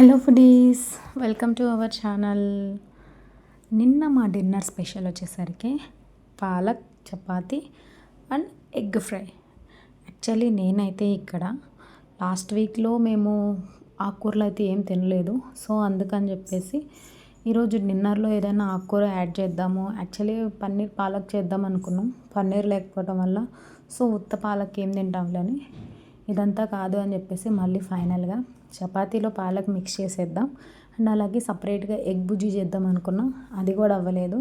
Hello foodies welcome to our channel నిన్న మా dinner special వచ్చేసరికి palak chapati and egg fry. Actually నేనైతే ఇక్కడ లాస్ట్ వీక్లో మేము ఆకుకూరలు అయితే ఏం తినలేదు. సో అందుకని చెప్పేసి ఈరోజు డిన్నర్లో ఏదైనా ఆకుకూర యాడ్ చేద్దాము. యాక్చువల్లీ పన్నీర్ పాలక్ చేద్దాం అనుకున్నాం. పన్నీర్ లేకపోవడం వల్ల సో ఉత్త పాలక్ ఏం తింటాంలని ఇదంతా కాదు అని చెప్పేసి మళ్ళీ ఫైనల్గా చపాతీలో పాలక్ మిక్స్ చేసేద్దాం. అండ్ అలాగే సపరేట్గా ఎగ్ బుజ్జి చేద్దాం అనుకున్నాం. అది కూడా అవ్వలేదు.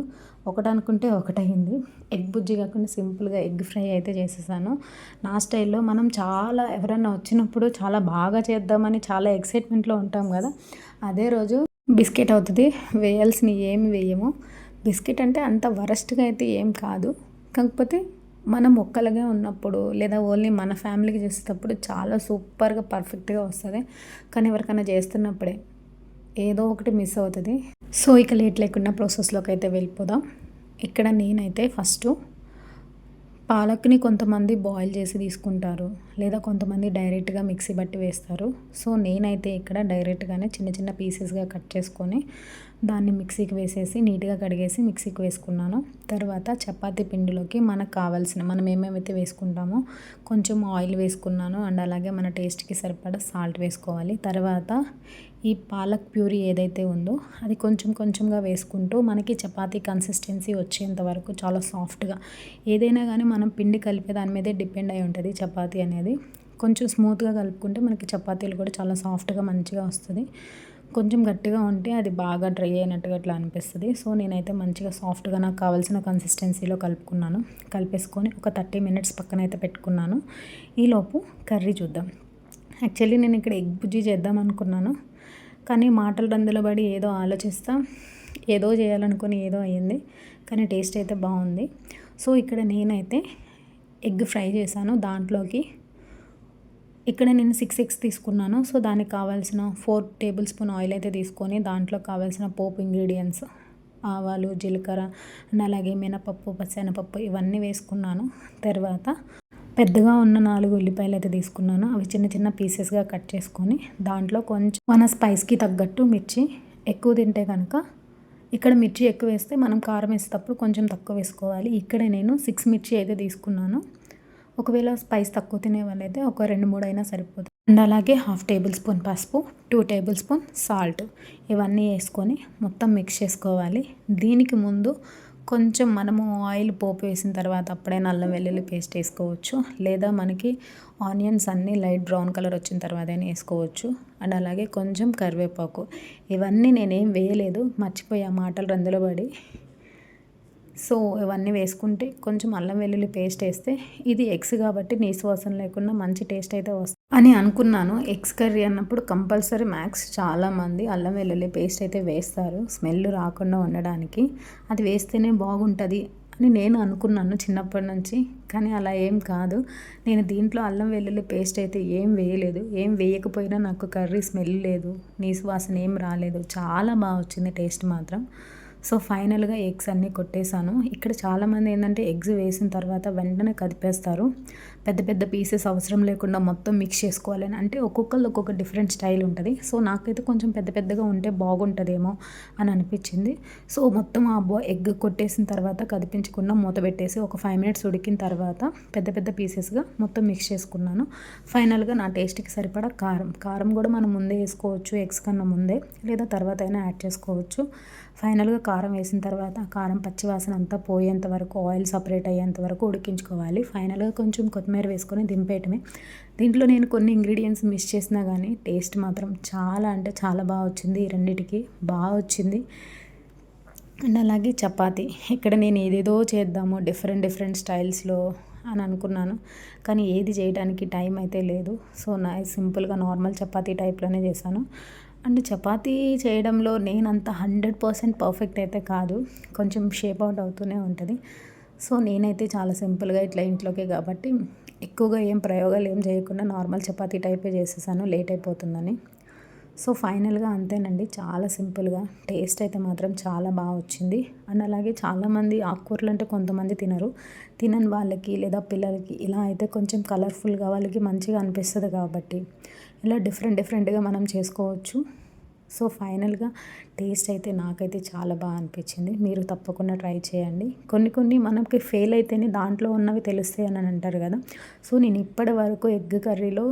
ఒకటి అనుకుంటే ఒకటైంది ఎగ్ బుజ్జి కాకుండా సింపుల్గా ఎగ్ ఫ్రై అయితే చేసేసాను. నా స్టైల్లో మనం చాలా ఎవరైనా వచ్చినప్పుడు చాలా బాగా చేద్దామని చాలా ఎక్సైట్మెంట్లో ఉంటాం కదా. అదే రోజు బిస్కెట్ అవుతుంది. వేయాల్సిన ఏమి వేయము. బిస్కెట్ అంటే అంత వరస్ట్గా అయితే ఏం కాదు. కాకపోతే మనం ఒక్కలుగా ఉన్నప్పుడు లేదా ఓన్లీ మన ఫ్యామిలీకి చేసేటప్పుడు చాలా సూపర్గా పర్ఫెక్ట్గా వస్తుంది. కానీ ఎవరికైనా చేస్తున్నప్పుడే ఏదో ఒకటి మిస్ అవుతుంది. సో ఇక లేట్ లేకుండా ప్రాసెస్లోకి అయితే వెళ్ళిపోదాం. ఇక్కడ నేనైతే ఫస్ట్ పాలక్ని కొంతమంది బాయిల్ చేసి తీసుకుంటారు లేదా కొంతమంది డైరెక్ట్గా మిక్సీ బట్టి వేస్తారు. సో నేనైతే ఇక్కడ డైరెక్ట్గానే చిన్న చిన్న పీసెస్గా కట్ చేసుకొని దాన్ని మిక్సీకి వేసేసి నీట్గా కడిగేసి మిక్సీకి వేసుకున్నాను. తర్వాత చపాతీ పిండిలోకి మనకు కావాల్సిన మనం ఏమేమైతే వేసుకుంటామో కొంచెం ఆయిల్ వేసుకున్నాను అండ్ అలాగే మన టేస్ట్కి సరిపడా సాల్ట్ వేసుకోవాలి. తర్వాత ఈ పాలక్ ప్యూరీ ఏదైతే ఉందో అది కొంచెం కొంచెంగా వేసుకుంటూ మనకి చపాతీ కన్సిస్టెన్సీ వచ్చేంత వరకు చాలా సాఫ్ట్గా ఏదైనా కానీ మనం పిండి కలిపే దాని మీదే డిపెండ్ అయి ఉంటుంది చపాతీ అనేది. కొంచెం స్మూత్గా కలుపుకుంటే మనకి చపాతీలు కూడా చాలా సాఫ్ట్గా మంచిగా వస్తుంది. కొంచెం గట్టిగా ఉంటే అది బాగా డ్రై అయినట్టుగా అట్లా అనిపిస్తుంది. సో నేనైతే మంచిగా సాఫ్ట్గా నాకు కావాల్సిన కన్సిస్టెన్సీలో కలుపుకున్నాను. కలిపేసుకొని ఒక థర్టీ మినిట్స్ పక్కన అయితే పెట్టుకున్నాను. ఈలోపు కర్రీ చూద్దాం. యాక్చువల్లీ నేను ఇక్కడ ఎగ్ బుజ్జి చేద్దాం అనుకున్నాను. కానీ మాటలు రందులో పడి ఏదో ఆలోచిస్తా. ఏదో చేయాలనుకుని ఏదో అయ్యింది. కానీ టేస్ట్ అయితే బాగుంది. సో ఇక్కడ నేనైతే ఎగ్ ఫ్రై చేశాను దాంట్లోకి. ఇక్కడ నేను సిక్స్ ఎగ్స్ తీసుకున్నాను. సో దానికి కావాల్సిన ఫోర్ టేబుల్ స్పూన్ ఆయిల్ అయితే తీసుకొని దాంట్లో కావాల్సిన పోపు ఇంగ్రీడియంట్స్ ఆవాలు జీలకర్ర అలాగే మినపప్పు పచ్చెనపప్పు ఇవన్నీ వేసుకున్నాను. తర్వాత పెద్దగా ఉన్న నాలుగు ఉల్లిపాయలు అయితే తీసుకున్నాను. అవి చిన్న చిన్న పీసెస్గా కట్ చేసుకొని దాంట్లో కొంచెం మన స్పైస్కి తగ్గట్టు మిర్చి ఎక్కువ తింటే కనుక ఇక్కడ మిర్చి ఎక్కువ వేస్తే మనం కారం వేసేటప్పుడు కొంచెం తక్కువ వేసుకోవాలి. ఇక్కడ నేను సిక్స్ మిర్చి అయితే తీసుకున్నాను. ఒకవేళ స్పైస్ తక్కువ తినే వాళ్ళైతే ఒక రెండు మూడు అయినా సరిపోతుంది. అండ్ అలాగే హాఫ్ టేబుల్ స్పూన్ పసుపు టూ టేబుల్ స్పూన్ సాల్ట్ ఇవన్నీ వేసుకొని మొత్తం మిక్స్ చేసుకోవాలి. దీనికి ముందు కొంచెం మనము ఆయిల్ పోపు వేసిన తర్వాత అప్పుడే అల్లం వెల్లుల్లి పేస్ట్ వేసుకోవచ్చు. లేదా మనకి ఆనియన్స్ అన్నీ లైట్ బ్రౌన్ కలర్ వచ్చిన తర్వాత వేసుకోవచ్చు. అండ్ అలాగే కొంచెం కరివేపాకు. ఇవన్నీ నేనేం వేయలేదు. మర్చిపోయా మాటలు రందులో పడి సో ఇవన్నీ వేసుకుంటే కొంచెం అల్లం వెల్లుల్లి పేస్ట్ వేస్తే ఇది ఎగ్స్ కాబట్టి నీసు వాసన లేకుండా మంచి టేస్ట్ అయితే వస్తుంది. అని అనుకున్నాను. ఎగ్స్ కర్రీ అన్నప్పుడు కంపల్సరీ మ్యాక్స్ చాలామంది అల్లం వెల్లుల్లి పేస్ట్ అయితే వేస్తారు. స్మెల్ రాకుండా ఉండడానికి. అది వేస్తేనే బాగుంటుంది అని నేను అనుకున్నాను చిన్నప్పటి నుంచి. కానీ అలా ఏం కాదు. నేను దీంట్లో అల్లం వెల్లుల్లి పేస్ట్ అయితే ఏం వేయలేదు. ఏం వేయకపోయినా నాకు కర్రీ స్మెల్ లేదు. నీసు వాసన ఏం రాలేదు. చాలా బాగా వచ్చింది టేస్ట్ మాత్రం. సో ఫైనల్గా ఎగ్స్ అన్నీ కొట్టేశాను. ఇక్కడ చాలామంది ఏంటంటే ఎగ్స్ వేసిన తర్వాత వెంటనే కదిపేస్తారు. పెద్ద పెద్ద పీసెస్ అవసరం లేకుండా మొత్తం మిక్స్ చేసుకోవాలని అంటే ఒక్కొక్కళ్ళు ఒక్కొక్క డిఫరెంట్ స్టైల్ ఉంటుంది. సో నాకైతే కొంచెం పెద్ద పెద్దగా ఉంటే బాగుంటుందేమో అని అనిపించింది. సో మొత్తం ఆ బో ఎగ్ కొట్టేసిన తర్వాత కదిపించకుండా మూత పెట్టేసి ఒక ఫైవ్ మినిట్స్ ఉడికిన తర్వాత పెద్ద పెద్ద పీసెస్గా మొత్తం మిక్స్ చేసుకున్నాను. ఫైనల్గా నా టేస్ట్కి సరిపడా కారం. కారం కూడా మనం ముందే వేసుకోవచ్చు ఎగ్స్ కన్నా ముందే లేదా తర్వాత అయినా యాడ్ చేసుకోవచ్చు. ఫైనల్గా కారం వేసిన తర్వాత ఆ కారం పచ్చివాసన అంతా పోయేంత వరకు ఆయిల్ సపరేట్ అయ్యేంత వరకు ఉడికించుకోవాలి. ఫైనల్గా కొంచెం కొత్తిమీర వేసుకొని దింపేయటమే. దీంట్లో నేను కొన్ని ఇంగ్రీడియంట్స్ మిస్ చేసినా కానీ టేస్ట్ మాత్రం చాలా అంటే చాలా బాగా వచ్చింది ఈ రెండింటికి. బాగా వచ్చింది. అండ్ అలాగే చపాతి. ఇక్కడ నేను ఏదేదో చేద్దాము డిఫరెంట్ డిఫరెంట్ స్టైల్స్లో అని అనుకున్నాను. కానీ ఏది చేయడానికి టైం అయితే లేదు. సో నా సింపుల్గా నార్మల్ చపాతీ టైప్లోనే చేశాను. అండ్ చపాతీ చేయడంలో నేనంత హండ్రెడ్ పర్సెంట్ పర్ఫెక్ట్ అయితే కాదు. కొంచెం షేప్ అవుట్ అవుతూనే ఉంటుంది. సో నేనైతే చాలా సింపుల్గా ఇట్లా ఇంట్లోకే కాబట్టి ఎక్కువగా ఏం ప్రయోగాలు ఏం చేయకుండా నార్మల్ చపాతీ టైపే చేసేసాను. లేట్ అయిపోతుందని. సో ఫైనల్గా అంతేనండి. చాలా సింపుల్గా. టేస్ట్ అయితే మాత్రం చాలా బాగా వచ్చింది. అండ్ అలాగే చాలామంది ఆకుకూరలు అంటే కొంతమంది తినరు. తినని వాళ్ళకి లేదా పిల్లలకి ఇలా అయితే కొంచెం కలర్ఫుల్గా వాళ్ళకి మంచిగా అనిపిస్తుంది కాబట్టి ఇలా డిఫరెంట్ డిఫరెంట్గా మనం చేసుకోవచ్చు. సో ఫైనల్గా టేస్ట్ అయితే నాకైతే చాలా బాగా అనిపించింది. మీరు తప్పకుండా ట్రై చేయండి. కొన్ని కొన్ని మనకి ఫెయిల్ అయితేనే దాంట్లో ఉన్నవి తెలుస్తాయి అని అంటారు కదా. సో నేను ఇప్పటి వరకు ఎగ్ కర్రీలో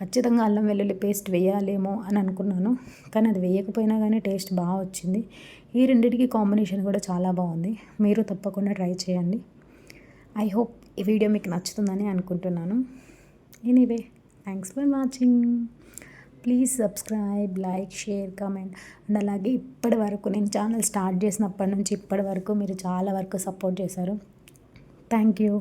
ఖచ్చితంగా అల్లం వెల్లుల్లి పేస్ట్ వేయాలేమో అని అనుకున్నాను. కానీ అది వేయకపోయినా కానీ టేస్ట్ బాగా వచ్చింది. ఈ రెండింటికి కాంబినేషన్ కూడా చాలా బాగుంది. మీరు తప్పకుండా ట్రై చేయండి. ఐ హోప్ ఈ వీడియో మీకు నచ్చుతుందని అనుకుంటున్నాను. Anyway thanks for watching. Please subscribe like share comment. And అలాగే ఇప్పటి వరకు నేను ఛానల్ స్టార్ట్ చేసినప్పటి నుంచి ఇప్పటి వరకు మీరు చాలా వరకు సపోర్ట్ చేశారు. Thank you